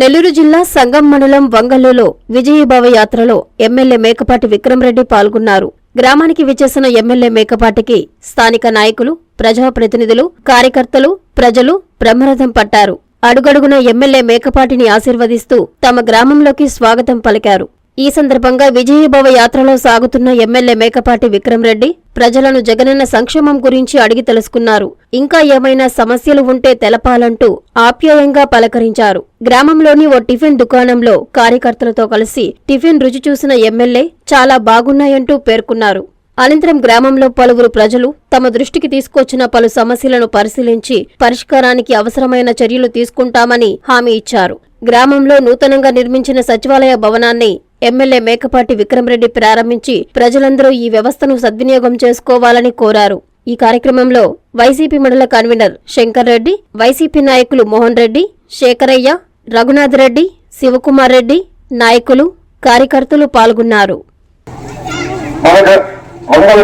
నెల్లూరు జిల్లా సంగం మండలం వంగల్లులో విజయభావ యాత్రలో ఎమ్మెల్యే మేకపాటి విక్రమరెడ్డి పాల్గొన్నారు. గ్రామానికి విచ్చేసిన ఎమ్మెల్యే మేకపాటికి స్థానిక నాయకులు ప్రజాప్రతినిధులు కార్యకర్తలు ప్రజలు బ్రహ్మరథం పట్టారు. అడుగడుగున ఎమ్మెల్యే మేకపాటిని ఆశీర్వదిస్తూ తమ గ్రామంలోకి స్వాగతం పలికారు. ఈ సందర్భంగా విజయభవ యాత్రలో సాగుతున్న ఎమ్మెల్యే మేకపాటి విక్రమరెడ్డి ప్రజలను జగనన్న సంక్షేమం గురించి అడిగి తెలుసుకున్నారు. ఇంకా ఏమైనా సమస్యలు ఉంటే తెలపాలంటూ ఆప్యాయంగా పలకరించారు. గ్రామంలోని ఓ టిఫిన్ దుకాణంలో కార్యకర్తలతో కలిసి టిఫిన్ రుచి చూసిన ఎమ్మెల్యే చాలా బాగున్నాయంటూ పేర్కొన్నారు. అనంతరం గ్రామంలో పలువురు ప్రజలు తమ దృష్టికి తీసుకొచ్చిన పలు సమస్యలను పరిశీలించి పరిష్కారానికి అవసరమైన చర్యలు తీసుకుంటామని హామీ ఇచ్చారు. గ్రామంలో నూతనంగా నిర్మించిన సచివాలయ భవనాన్ని ఎమ్మెల్యే మేకపాటి విక్రమరెడ్డి ప్రారంభించి ప్రజలందరూ ఈ వ్యవస్థను సద్వినియోగం చేసుకోవాలని కోరారు. ఈ కార్యక్రమంలో వైసీపీ మండల కన్వీనర్ శంకర్ రెడ్డి వైసీపీ నాయకులు మోహన్ రెడ్డి శేఖరయ్య రఘునాథ్ రెడ్డి శివకుమార్ రెడ్డి నాయకులు కార్యకర్తలు పాల్గొన్నారు.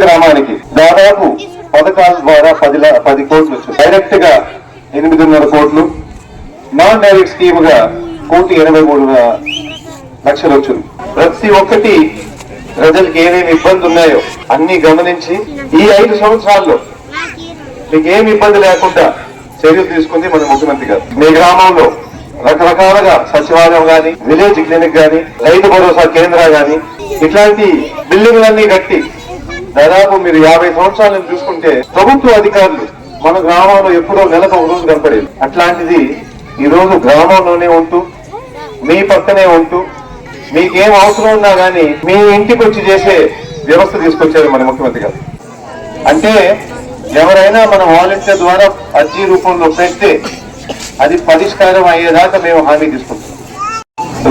గ్రామానికి దాదాపు పథకాల ద్వారా పది పది కోట్లు డైరెక్ట్గా ఎనిమిదిన్నర కోట్లు నాన్ డైరెక్ట్ స్కీమ్గా కోటి ఎనభై మూడు లక్షలు వచ్చింది ప్రతి ఒక్కటి ప్రజలకు ఏమేమి ఇబ్బంది ఉన్నాయో అన్ని గమనించి ఈ ఐదు సంవత్సరాల్లో మీకు ఏమి ఇబ్బంది లేకుండా చర్యలు తీసుకుంది మన ముఖ్యమంత్రి గారు. మీ గ్రామంలో రకరకాలుగా సచివాలయం గాని విలేజ్ క్లినిక్ గాని రైతు భరోసా కేంద్ర గాని ఇట్లాంటి బిల్డింగ్లన్నీ కట్టి దాదాపు మీరు యాభై సంవత్సరాలను చూసుకుంటే ప్రభుత్వ అధికారులు మన గ్రామంలో ఎప్పుడో నెలకు ఒక రోజు కనపడేది. అట్లాంటిది ఈ రోజు గ్రామంలోనే ఉంటూ మీ పక్కనే ఉంటూ మీకేం అవసరం ఉన్నా కానీ మీ ఇంటికి వచ్చి చేసే వ్యవస్థ తీసుకొచ్చారు మన ముఖ్యమంత్రి గారు. అంటే ఎవరైనా మన వాలంటీర్ ద్వారా అర్జీ రూపంలో పెడితే అది పరిష్కారం అయ్యేదాకా మేము హామీ తీసుకుంటున్నాం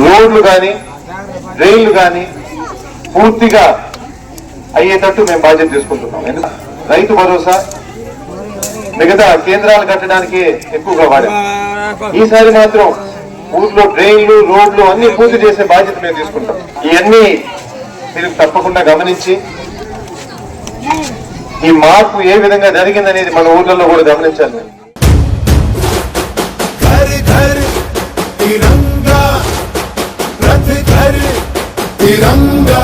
రోడ్లు కానీ రైళ్ళు కానీ పూర్తిగా అయ్యేటట్టు మేము బాధ్యత తీసుకుంటున్నాం. ఎందుకంటే రైతు భరోసా మిగతా కేంద్రాలు కట్టడానికి ఎక్కువగా వాడాం. ఈసారి మాత్రం ఊర్లో డ్రైన్లు రోడ్లు అన్ని పూర్తి చేసే బాధ్యత మేము తీసుకుంటాం. ఇవన్నీ మీరు తప్పకుండా గమనించి ఈ మార్పు ఏ విధంగా జరిగిందనేది మన ఊర్లలో కూడా గమనించాలి తిరంగా